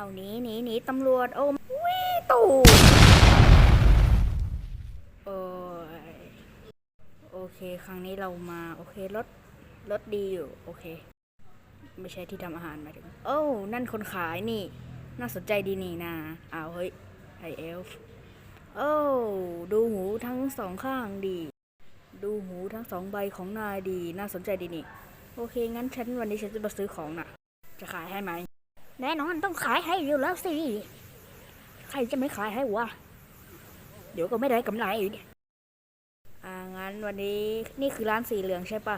าวหนีหนีหนีตำรวจโอ้วิตู่โอ้ยโอเค ครั้งนี้เรามา โอเครถรถดีอยู่ โอเค ไม่ใช่ที่ทำอาหารมาถึง โอ้ นั่นคนขายนี่ น่าสนใจดีนี่นาอ้าวเฮ้ยไอเอลฟ์โอ้ ดูหูทั้งสองข้างดี ดูหูทั้งสองใบของนายดี น่าสนใจดีนี่ โอเค งั้นฉันวันนี้ฉันจะมาซื้อของน่ะ จะขายให้ไหม แน่นอนต้องขายให้อยู่แล้วสิ ใครจะไม่ขายให้วะ เดี๋ยวก็ไม่ได้กำไรอีกอ่างั้นวันนี้นี่คือร้านสีเหลืองใช่ปะ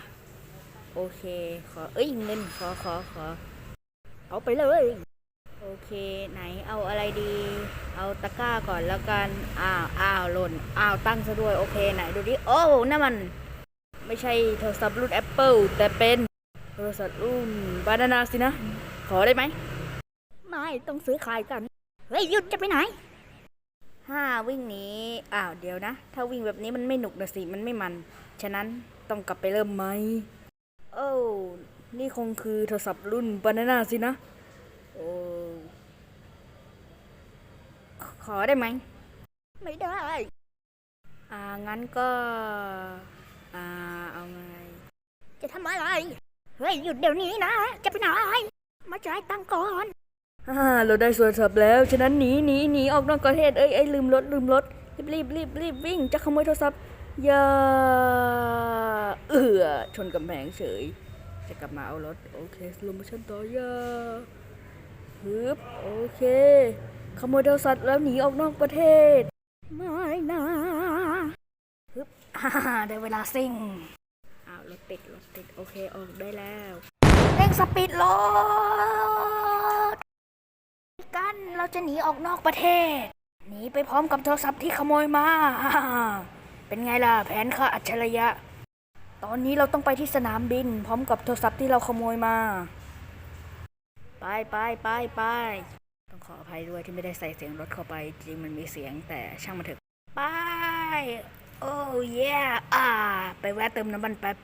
โอเค ขอ เอ้ยเงินขอขอขอ เอาไปเลย โอเค ไหนเอาอะไรดี เอาตะกร้าก่อนแล้วกัน อ้าวอ้าวหล่น อ้าวตั้งซะด้วย โอเค ไหนดูดิ โอ้นั่นมัน ไม่ใช่โทรศัพท์รุ่น Apple แต่เป็นโทรศัพท์รุ่นบานานาสินะ ขอได้ไหม ไม่ต้องซื้อขายกัน เฮ้ยหยุดจะไปไหนห้าวิ่งหนีอ้าวเดี๋ยวนะ ถ้าวิ่งแบบนี้มันไม่หนุกนะสิ มันไม่มัน ฉะนั้นต้องกลับไปเริ่มไหมโอ้นี่คงคือโทรศัพท์รุ่นบานานาสินะโอ้ขอได้ไหม ไม่ได้ อ่า งั้นก็ อ่า เอาไง จะทำอะไร เฮ้ย หยุดเดี๋ยวนี้นะ จะไปไหนมาจ่ายตังก่อน ฮ่าเราได้โทรศัพท์แล้ว ฉะนั้นหนีหนีหนีออกนอกประเทศ เอ้ยเอ้ยลืมรถลืมรถรีบรีบรีบรีบวิ่ง จะขโมยโทรศัพท์ อย่า เอือชนกำแพงเฉย จะกลับมาเอารถ โอเคลโมชั่นต่อ อย่าฮึบโอเค ขโมยโทรศัพท์แล้วหนีออกนอกประเทศ ไม่นะฮึบฮ่าได้เวลาซิ่งอ้าวรถติดรถติด โอเค ออกได้แล้วเร่งสปีดรถ กันเราจะหนีออกนอกประเทศ หนีไปพร้อมกับโทรศัพท์ที่ขโมยมา เป็นไงล่ะแผนข้าอัจฉริยะ ตอนนี้เราต้องไปที่สนามบิน พร้อมกับโทรศัพท์ที่เราขโมยมา ไปไปไปไปต้องขออภัยด้วยที่ไม่ได้ใส่เสียงรถเข้าไป จริงมันมีเสียงแต่ช่างมันเถอะไปโอ้เย่อ่า ไปแวะเติมน้ำมันแป๊บ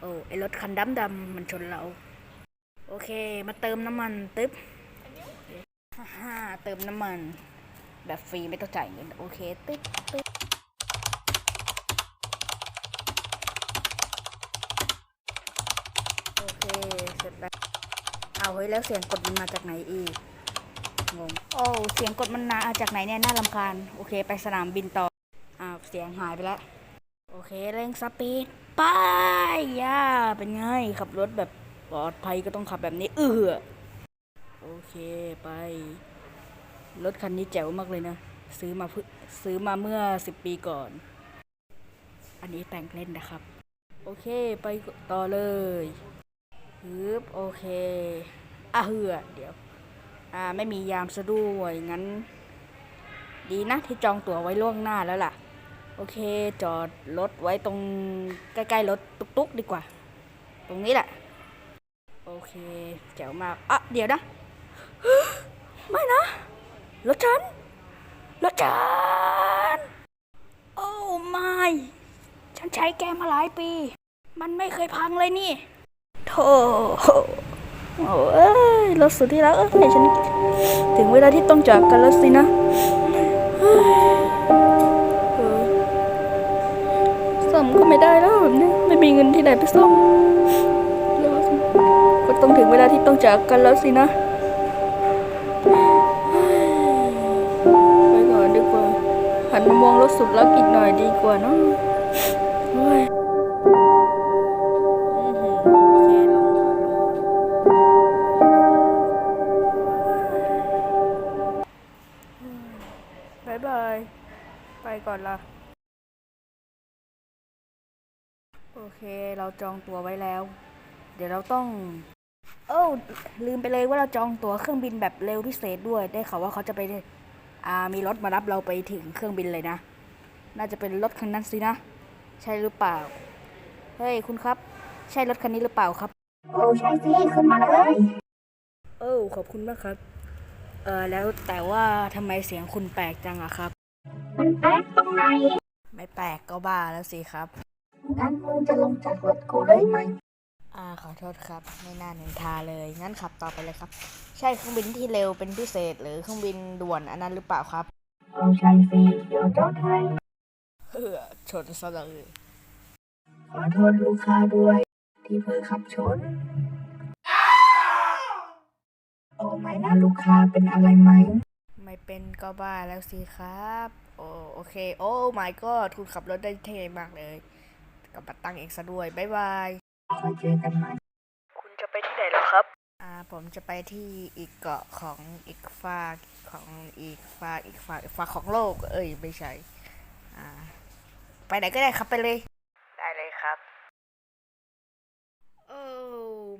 โอ้ไอรถคันดำดำมันชนเรา โอเค มาเติมน้ำมันตึ๊บ ฮ่าเติมน้ำมัน แบบฟรีไม่ต้องจ่ายเงิน โอเค ตึ๊บตึ๊บโอเค เสร็จแล้วเอาเฮ้ยแล้วเสียงกดมันมาจากไหนอีก งง โอ้เสียงกดมันมาจากไหนเนี่ย น่าลำคาญ โอเคไปสนามบินต่อ อ้าวเสียงหายไปแล้ว โอเค เร่งสปีดไปย่าเป็นไง ขับรถแบบปลอดภัยก็ต้องขับแบบนี้ เออ โอเคไป รถคันนี้แจ๋วมากเลยนะ ซื้อมาเพื่อซื้อมาเมื่อสิบปีก่อน อันนี้แต่งเล่นนะครับ โอเคไปต่อเลยฮึบโอเคอะเหือเดี๋ยว อ่าไม่มียามซะด้วยงั้น ดีนะที่จองตั๋วไว้ล่วงหน้าแล้วล่ะ โอเคจอดรถไว้ตรงใกล้ๆรถตุ๊กๆดีกว่า ตรงนี้แหละ โอเคแจ๋วมากอะเดี๋ยวนะ ไม่นะรถฉันรถฉันโอ้ไม่ฉันใช้แกมาหลายปี มันไม่เคยพังเลยนี่โธ่โอ้เอ้ยรถสุดที่รักเอ้ยฉัน ถึงเวลาที่ต้องจากกันแล้วสินะเฮ้ยเออซ่อมก็ไม่ได้แล้วแบบนี้ไม่มีเงินที่ไหนไปซ่อมก็ต้องถึงเวลาที่ต้องจากกันแล้วสินะ มามองรถสุดลักอีกหน่อยดีกว่าเนอะเฮ้ยโอเคลงค่ะลงบายบาย ไปก่อนละโอเคเราจองตั๋วไว้แล้ว เดี๋ยวเราต้อง โอ้าลืมไปเลยว่าเราจองตั๋วเครื่องบินแบบเร็วพิเศษด้วยได้ข่าวว่าเขาจะไป มีรถมารับเราไปถึงเครื่องบินเลยนะ น่าจะเป็นรถคันนั้นสินะ ใช่หรือเปล่า เฮ้ยคุณครับ ใช่รถคันนี้หรือเปล่าครับ โอ้ใช่สิขึ้นมาเลยโอ้ขอบคุณมากครับ เออแล้วแต่ว่าทำไมเสียงคุณแปลกจังอะครับ มันแปลกตรงไหน ไม่แปลกก็บ้าแล้วสิครับงั้นมึงจะลงจากรถกูเลยไหมอ่าขอโทษครับ ไม่น่านินทาเลย งั้นขับต่อไปเลยครับ ใช่เครื่องบินที่เร็วเป็นพิเศษหรือเครื่องบินด่วนอันนั้นหรือเปล่าครับเอาใช่สิเดี๋ยวจอดให้เฮ้อชนซะเลยขอโทษลูกค้าด้วย ที่เพิ่งขับชน โอ้ไม่นะลูกค้าเป็นอะไรไหม ไม่เป็นก็บ้าแล้วสิครับ โอโอเค โอ้ my ก็คุณขับรถได้เท่มากเลย กับบัตรตังค์เองซะด้วย บ๊ายบายคอยเจอกันใหม่ ผมจะไปที่อีกเกาะของอีกฝากของอีกฝากอีกฝากอีกฝากของโลก เอ้ยไม่ใช่อ่าไปไหนก็ได้ครับไปเลย ได้เลยครับ โอ้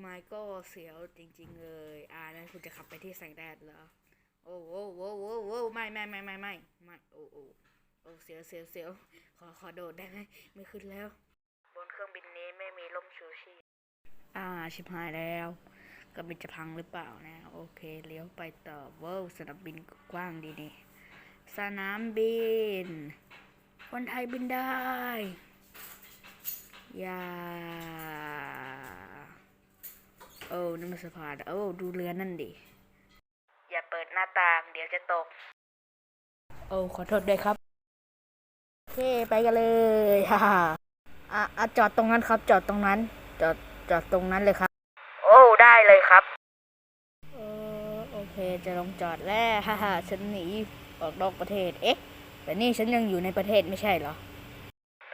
my god เสียวจริง ๆ เลย อ่านั่นคุณจะขับไปที่แสงแดดเหรอ โอ้โอ้โอ้โอ้โอ้ไม่ไม่ไม่ไม่ไม่ไม่โอ้โอ้โอ้เสียวเสียวเสียวขอขอโดดได้ไหมไม่ขึ้นแล้ว บนเครื่องบินนี้ไม่มีล่มชูชีพอ่าชิบหายแล้ว ก็บินจะพังหรือเปล่านะ โอเค เลี้ยวไปต่อเว้าวสนามบินกว้างดีนี่สนามบิน คนไทยบินได้ อย่า โอ้นั่มันสะพานโอ้ ดูเรือนั่นดิ อย่าเปิดหน้าต่าง เดี๋ยวจะตก โอ้ ขอโทษด้วยครับโอเค ไปกันเลยฮ่าอะจอดตรงนั้นครับ จอดตรงนั้น จอด จอดตรงนั้นเลยครับ โอ้ ได้เลยครับเออโอ เคจะลงจอดแล้วฮ่าฮ่าฉันหนีออกนอกประเทศ เอ๊ะ แต่นี่ฉันยังอยู่ในประเทศไม่ใช่เหรอ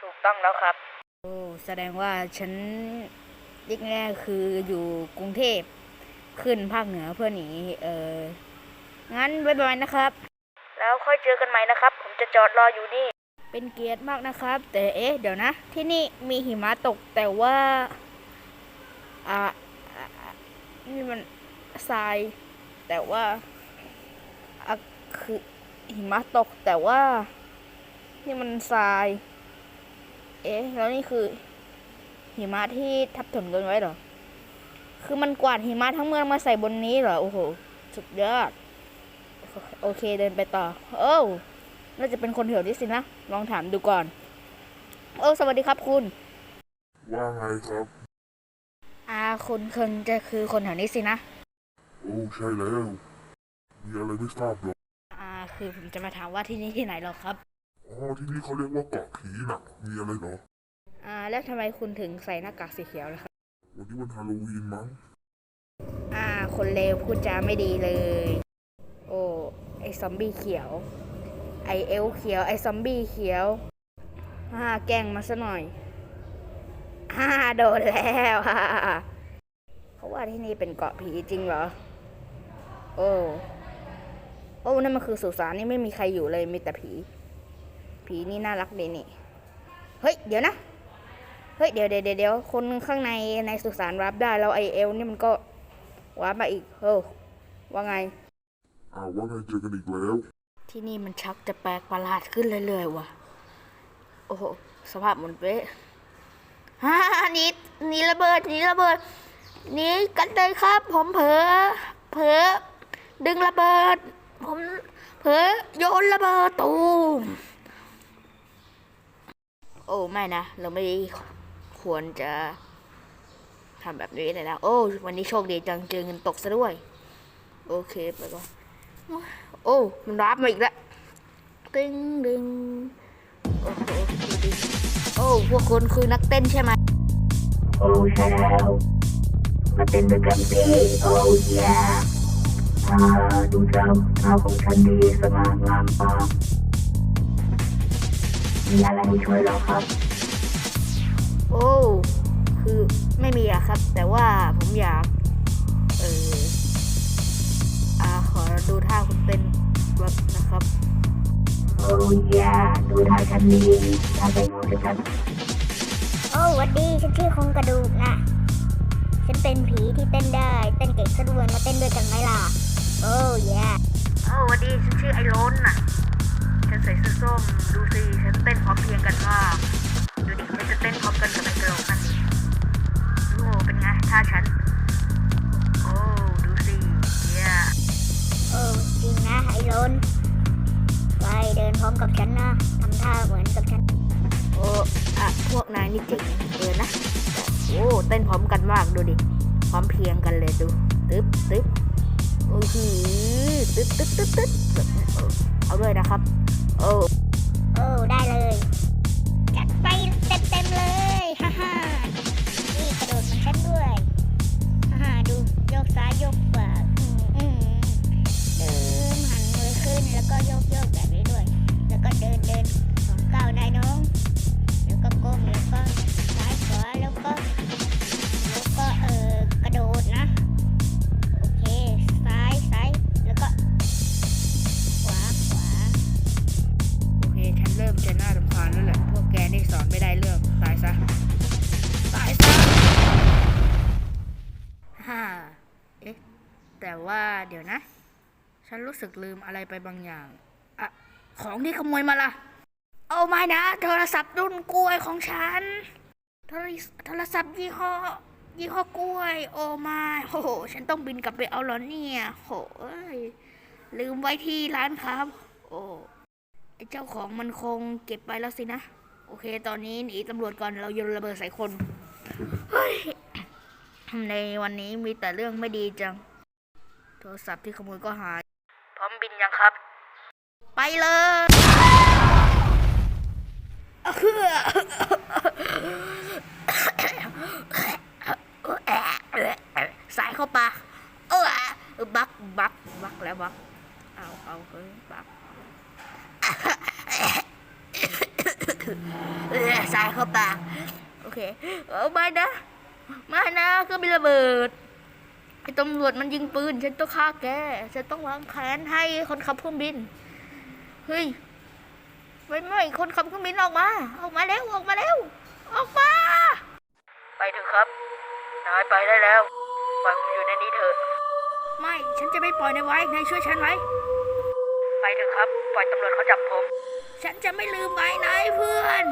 ถูกต้องแล้วครับ โอ้แสดงว่าฉันเรียกง่ายๆคืออยู่กรุงเทพขึ้นภาคเหนือเพื่อหนีเอองั้นบ๊ายบายนะครับ แล้วค่อยเจอกันใหม่นะครับ ผมจะจอดรออยู่นี่ เป็นเกียรติมากนะครับ แต่เอ๊ะเดี๋ยวนะ ที่นี่มีหิมะตกแต่ว่า อ่าอ่าอ่านี่มันทราย แต่ว่าอะคือหิมะตกแต่ว่า นี่มันทราย เอ๊ะ แล้วนี่คือ หิมะที่ทับถมกันไว้เหรอ คือมันกวาดหิมะทั้งเมืองมาใส่บนนี้เหรอ โอ้โห สุดยอด โอเคเดินไปต่อ โอ้วน่าจะเป็นคนแถวนี้สินะ ลองถามดูก่อน โอ้สวัสดีครับคุณ ว่าไงครับอ่าคุณคงจะคือคนแถวนี้สินะ โอ้ใช่แล้วมีอะไรไม่ทราบหรอกอ่า คือผมจะมาถามว่าที่นี่ที่ไหนหรอครับ อ๋อที่นี่เขาเรียกว่าเกาะผีน่ะ มีอะไรเหรอ อ่า แล้วทำไมคุณถึงใส่หน้ากากสีเขียวล่ะครับ วันนี้วันฮาโลวีนมั้ง อ่า คนเลวพูดจาไม่ดีเลย โอ้ ไอซอมบี้เขียว ไอเอลเขียว ไอซอมบี้เขียวฮ่าแกล้งมาซะหน่อยฮ่าโดนแล้วฮ่าเขาว่าที่นี่เป็นเกาะผีจริงเหรอ โอ้โอ้นั่นมันคือสุสานนี่ไม่มีใครอยู่เลยมีแต่ผี ผีนี่น่ารักดีนี่ เฮ้ย เดี๋ยวนะ เฮ้ย เดี๋ยวเดี๋ยวเดี๋ยวเดี๋ยวคนข้างในในสุสานรับได้แล้วไอเอลนี่มันก็วาร์ปมาอีกเฮ้ยว่าไงอ้าวว่าไงเจอกันอีกแล้ว ที่นี่มันชักจะแปลกประหลาดขึ้นเรื่อยๆว่ะ โอ้โห สภาพเหมือนเป๊ะฮ่าหนี่นี่ระเบิดหนี่ระเบิดหนี่กันเลยครับ ผมเผลอเผลอ ดึงระเบิด ผมเผลอโยนระเบิดตูมโอ้ไม่นะ เราไม่ควรจะทำแบบนี้เลยนะ โอ้วันนี้โชคดีจังเจอเงินตกซะด้วย โอเคไปก่อนโอ้ มันรับมาอีกแล้วตึงดึงโอ้โหโอ้พวกคุณคือนักเต้นใช่ไหมโอ้ใช่แล้วมาเต้นด้วยกันสิโอ้ยาอ่าดูเจ้าเท้าของฉันดีสง่างามปากมีอะไรให้ช่วยเราครับ โอ้คือไม่มีอะครับ แต่ว่าผมอยากเอออ่าขอดูท่าคุณเต้นแบบนะครับโอ้ยาดูท่าฉันดีท่าใจงูจะฉันโอ้หวัดดีฉันชื่อโครงกระดูกนะฉันเป็นผีที่เต้นได้ เต้นเก่งซะด้วยมาเต้นด้วยกันไหมล่ะ โอ้ยโอ้วันดีฉันชื่อไอโรนน่ะ ฉันใส่เสื้อส้ม ดูสิ ฉันเต้นพร้อมเพรียงกันมาก ดูดิฉันจะเต้นพร้อมกันกับไอ้กระโหลกนั่นดิโอ้เป็นไงท่าฉัน โอ้ ดูสิเย้โอ้จริงนะไอ้โลนไปเดินพร้อมกับฉันนะทำท่าเหมือนกับฉัน โอ้อะพวกนายนี่เจ๋งเกินนะ โอ้ เต้นพร้อมกันมากดูดิ พร้อมเพรียงกันเลยดู ตึ๊บตึ๊บ โอ้โหตึ๊ดตึ๊ดตึ๊ดตึ๊ดเออเอาด้วยนะครับโอ้โอ้ได้เลยจัดไปเต็มเต็มๆเลยฮ่าฮ่านี่กระโดดมือนฉันด้วยฮ่าฮ่าดูโยกซ้ายโยกขวาอืมอืมเดินหันมือขึ้นแล้วก็โยกโยกแบบนี้ด้วย แล้วก็เดินเดินสองก้าวได้น้อง สึกลืมอะไรไปบางอย่างอะของที่ขโมยมาล่ะเอาไม่นะ โทรศัพท์รุ่นกล้วยของฉัน โทรโทรศัพท์ยี่ห้อยี่ห้อกล้วย โอ้ไม่โอ้โห ฉันต้องบินกลับไปเอาเหรอเนี่ยโหเอ้ยลืมไว้ที่ร้านครับ โอ้ไอเจ้าของมันคงเก็บไปแล้วสินะ โอเค ตอนนี้หนีตำรวจก่อนเราโยนระเบิดใส่คน เฮ้ยในวันนี้มีแต่เรื่องไม่ดีจัง โทรศัพท์ที่ขโมยก็หาย มบินยังครับ ไปเลยสายเข้าปากเออบักบักบักแล้วบักเอาเอาเฮ้ยบักสายเข้าปากโอเคเอาไม่นะไม่นะเครื่องบินระเบิด ไอ้ตำรวจมันยิงปืน ฉันต้องฆ่าแก ฉันต้องวางแผนให้คนขับเครื่องบิน เฮ้ย ไม่ไม่ คนขับเครื่องบินออกมา ออกมาแล้ว ออกมาแล้ว ออกมา ไปเถอะครับ นายไปได้แล้วปล่อยผมอยู่ในนี้เถอะ ไม่ ฉันจะไม่ปล่อยนายไว้ นายช่วยฉันไว้ ไปเถอะครับ ปล่อยตำรวจเขาจับผม ฉันจะไม่ลืมไว้นายเพื่อน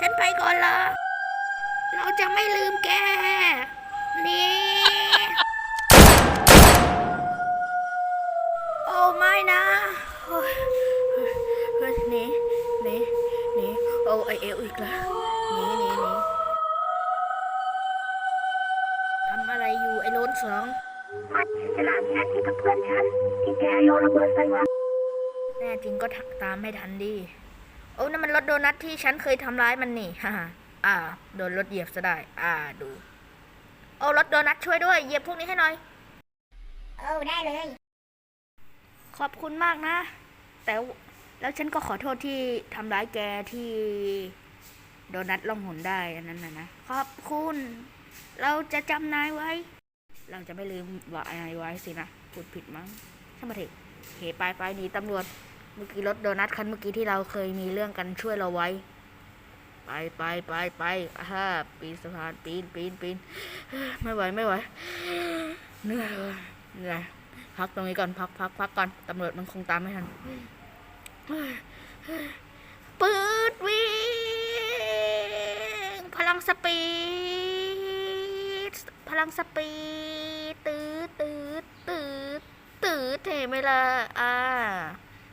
ฉันไปก่อนละ เราจะไม่ลืมแก จริงก็ถักตามให้ทันดีโอ้นั่นมันรถโดนัทที่ฉันเคยทำร้ายมันนี่ฮ่าฮ่าอ่า โดนรถเหยียบซะได้ อ่าดู โอ้รถโดนัทช่วยด้วย เหยียบพวกนี้ให้หน่อย โอ้ได้เลย ขอบคุณมากนะ แต่วแล้วฉันก็ขอโทษที่ทำร้ายแกที่โดนัทล่องหนได้อันนั้นนะนะ ขอบคุณ เราจะจำนายไว้ เราจะไม่ลืมว่านายไว้สินะพูดผิดมั้งช่างมาเถอะเหไปไปหนีตำรวจ เมื่อกี้รถโดนัทคันเมื่อกี้ที่เราเคยมีเรื่องกันช่วยเราไว้ ไปไปไปไปฮ่าปีนสะพานปีนปีนปีนไม่ไหวไม่ไหวเหนื่อยเว้ยเหนื่อยพักตรงนี้ก่อนพักพักพักก่อนตำรวจมันคงตามไม่ทันปืดวิ่งพลังสปีดพลังสปีดตืดตืดตืดตืดเทไหมล่ะอ่า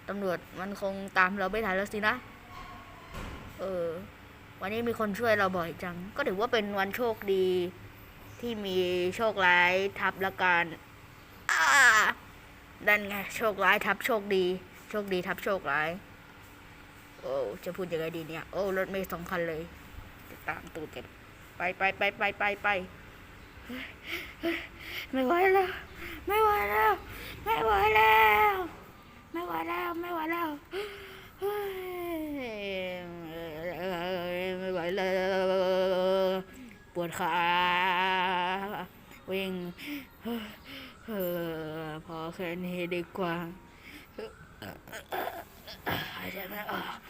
ตำรวจมันคงตามเราไม่ทันแล้วสินะ เออ วันนี้มีคนช่วยเราบ่อยจัง ก็ถือว่าเป็นวันโชคดี ที่มีโชคร้ายทับละกันอ่านั่นไงโชคร้ายทับโชคดี โชคดีทับโชคร้าย โอ้จะพูดยังไงดีเนี่ย โอ้รถเมย์สองคันเลยจะตามตูดกันไปไปไปไปไปไปไม่ไหวแล้ว ไม่ไหวแล้ว ไม่ไหวแล้ว แล้วไม่ไหวแล้วไม่ไหวแล้วปวดขาวิ่งพอแค่นี้ดีกว่าหายใจไม่ออก